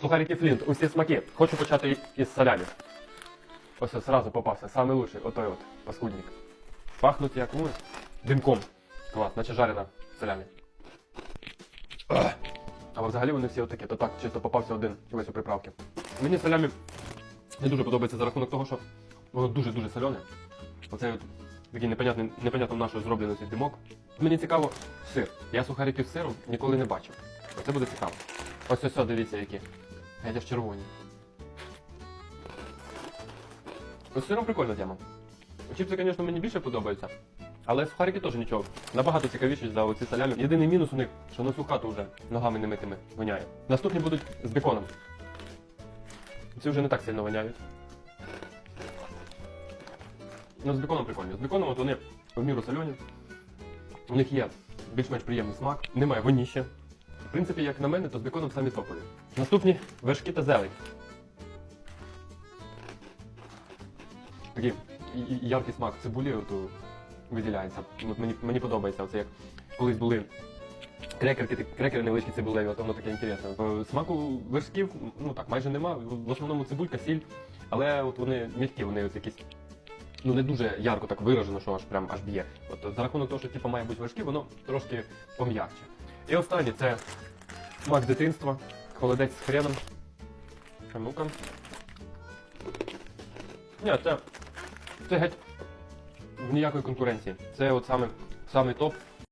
Сухарики Флінт, усі смаки. Хочу почати із салямі. Ось ось сразу попався, самий лучший, отой от, паскудник. Пахнуть як, ну, димком. Клас, наче жарена салямі. Ах. А взагалі вони всі отакі, то так, чисто попався один весь у приправки. Мені салямі не дуже подобається за рахунок того, що воно дуже-дуже солене. Оцей от такий непонятний, непонятно нашою зроблений цей димок. Мені цікаво сир. Я сухариків з сиром ніколи не бачив. Оце буде цікаво. Ось ось, ось, дивіться які. Геть в червоні. З сиром прикольна тема. Чіпси, звісно, мені більше подобаються. Але сухарики теж нічого. Набагато цікавіші за оці салямі. Єдиний мінус у них, що на всю хату вже ногами немитими воняє. Наступні будуть з беконом. Ці вже не так сильно воняють. Ну, з беконом прикольно. З беконом от вони в міру сольоні. У них є більш-менш приємний смак, немає воніща. В принципі, як на мене, то з беконом самі топові. Наступні вершки та зелень. Такий яркий смак цибулі виділяється. Мені, подобається. Оце як колись були крекерки, крекери невеличкі цибулеві, воно таке інтересне. Е, Смаку вершків, ну майже нема. В основному цибулька, сіль, але вони м'які, вони якісь. Ну не дуже ярко так виражено, що аж прям аж б'є. От за рахунок того, що типу, має бути вершки, воно трошки пом'якче. І останнє це смак дитинства, холодець з хреном. А ну-ка. Ні, це, це геть в ніякої конкуренції. Це от саме, саме топ.